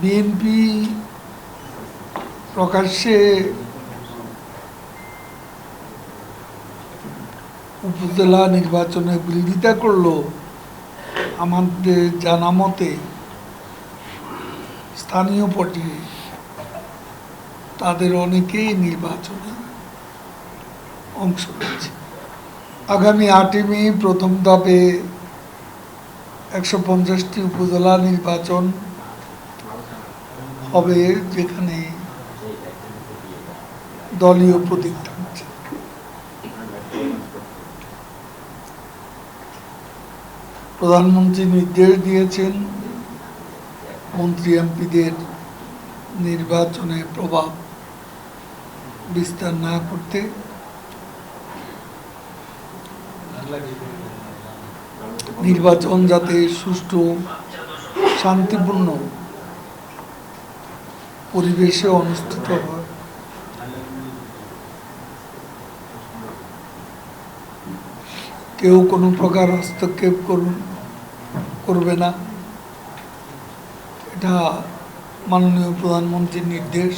BNP প্রকাশ্যে উপজেলা নির্বাচনে বিরোধিতা করল। আমাদের জানা মতে স্থানীয় পর্যায়ে তাদের অনেকেই নির্বাচনে অংশ নিচ্ছে আগামী আটই মে প্রথম ধাপে একশো পঞ্চাশটি উপজেলা নির্বাচন হবে যেখানে দলীয় প্রতীক থাকছে। প্রধানমন্ত্রী নির্দেশ দিয়েছেন মন্ত্রী এমপিদের নির্বাচনে প্রভাব বিস্তার না করতে। নির্বাচন যাতে সুষ্ঠু, শান্তিপূর্ণ পরিবেশে অনুষ্ঠিত হয়। কেউ কোনো প্রকার হস্তক্ষেপ করুন, করবে না। এটা মাননীয় প্রধানমন্ত্রীর নির্দেশ।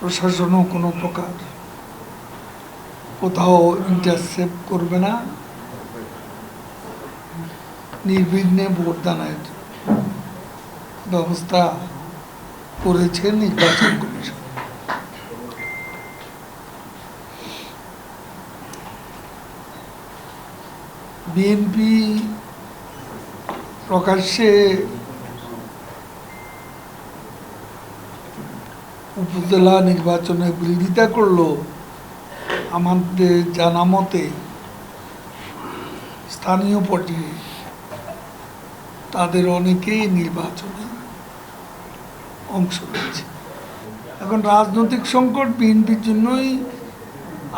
প্রশাসনও কোনো প্রকার কোথাও ইন্টারসেপ্ট করবে না। নির্বিঘ্নে ভোটদানের ব্যবস্থা করেছে নির্বাচন কমিশন? বিএনপি প্রকাশ্যে উপজেলা নির্বাচনে বিরোধিতা করল আমাদের জানা মতে স্থানীয় পর্যায়ে তাদের অনেকেই নির্বাচনে অংশ রয়েছে। এখন রাজনৈতিক সংকট বিএনপির জন্যই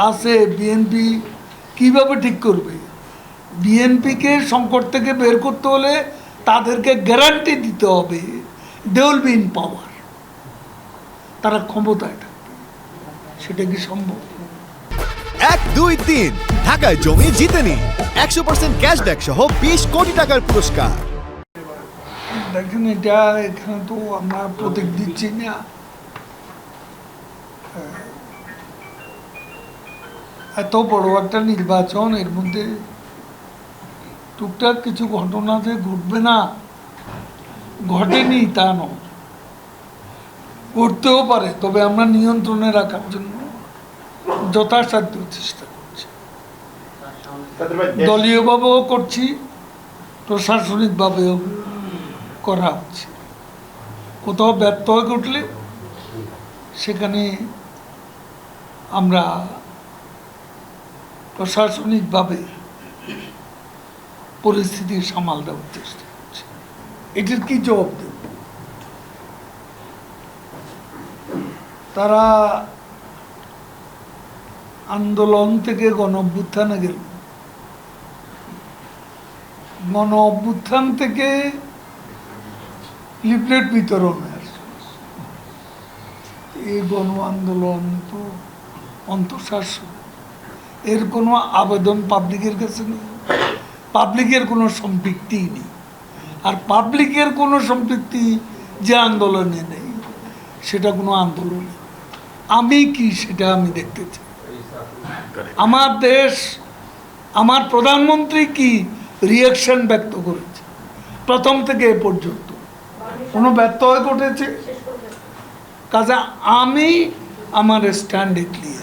আছে। বিএনপি কীভাবে ঠিক করবে? বিএনপিকে সংকট থেকে বের করতে হলে তাদেরকে গ্যারান্টি দিতে হবে। They will be in power. তারা ক্ষমতায় থাকবে। সেটা কি সম্ভব? এক, দুই, তিন। ঢাকায় জমি জিতে নিন একশো পার্সেন্ট ক্যাশব্যাক সহ বিশ কোটি টাকার পুরস্কার। দেখেন এটা এখানে তো আমরা প্রতীক দিচ্ছি না। হ্যাঁ। এত বড় একটা নির্বাচন এর মধ্যে টুকটাক কিছু ঘটনা যে ঘটবে না ঘটেনি তা নয়। ঘটতেও পারে তবে আমরা নিয়ন্ত্রণে রাখার জন্য যথাসাধ্য চেষ্টা করছি। দলীয়ভাবেও করছি প্রশাসনিকভাবেও। করা হচ্ছে। কোথাও ব্যর্থ হয়ে ঘটলে সেখানে আমরা প্রশাসনিকভাবে পরিস্থিতি সামাল দেওয়ার চেষ্টা করছি। এটির কি জবাব দেব? তারা আন্দোলন থেকে গণ অভ্যুত্থানে গেল। গণ অভ্যুত্থান থেকে লিফলেট বিতরণের এই গণ আন্দোলন তো অন্তঃশাসন। এর কোনো আবেদন পাবলিকের কাছে নেই। পাবলিকের কোনো সম্পৃক্তি নেই। আর পাবলিকের কোনো সম্পৃক্তি যে আন্দোলনে নেই, সেটা কোনো আন্দোলন। আমি কি সেটা আমি দেখতে চাই। আমার দেশ, আমার প্রধানমন্ত্রী কি রিয়াকশন ব্যক্ত করেছে? প্রথম থেকে এ পর্যন্ত। কোনো ব্যর্থ হয়ে ঘটেছে? কাজে আমি আমার স্ট্যান্ডে ক্লিয়ার